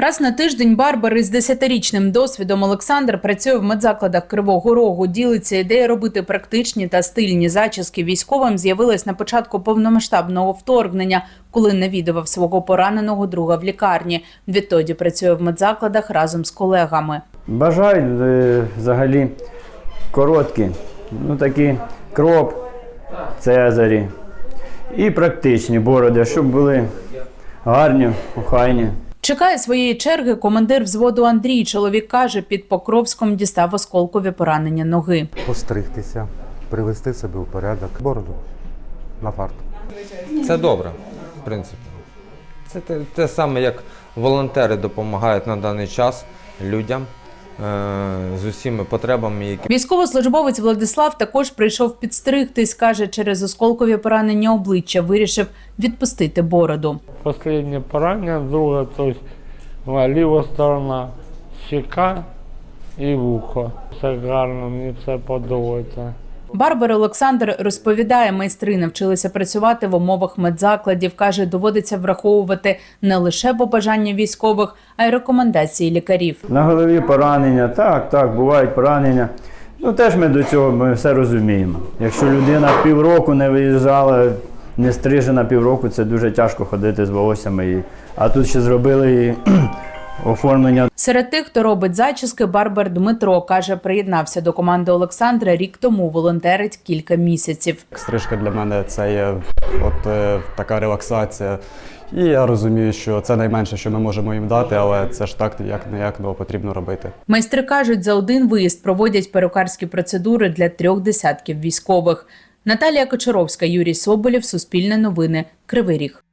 Раз на тиждень барбар із 10-річним досвідом Олександр працює в медзакладах Кривого Рогу. Ділиться ідея робити практичні та стильні зачіски військовим з'явилась на початку повномасштабного вторгнення, коли навідував свого пораненого друга в лікарні. Відтоді працює в медзакладах разом з колегами. Бажаю е, взагалі короткі, ну такі кроп, цезарі і практичні бороди, щоб були гарні, охайні. Чекає своєї черги командир взводу Андрій. Чоловік каже, під Покровськом дістав осколкові поранення ноги. постригтися, привести себе у порядок. Бороду на фарт. Це добре, в принципі. Це те, те саме, як волонтери допомагають на даний час людям з усіма потребами, які Військовослужбовець Владислав також прийшов підстригтись. каже, через осколкові поранення обличчя вирішив відпустити бороду. Останнє поранення, друге, то есть ліва сторона, щека і вухо. Все гарно, мені все подобається. Барбар Олександр розповідає, майстри навчилися працювати в умовах медзакладів. каже, доводиться враховувати не лише побажання військових, а й рекомендації лікарів. На голові поранення, так, так, бувають поранення. Ну теж ми до цього ми все розуміємо. Якщо людина півроку не виїжджала, не стрижена півроку, це дуже тяжко ходити з волоссями. А тут ще зробили оформлення Серед тих, хто робить зачіски, барбар Дмитро каже, приєднався до команди Олександра рік тому. Волонтерить кілька місяців. Стрижка для мене це є от е, така релаксація. І я розумію, що це найменше, що ми можемо їм дати, але це ж так як не як ну, потрібно робити. Майстри кажуть, за один виїзд проводять перукарські процедури для трьох десятків військових. Наталія Кочаровська, Юрій Соболєв, Суспільне новини, Кривий Ріг.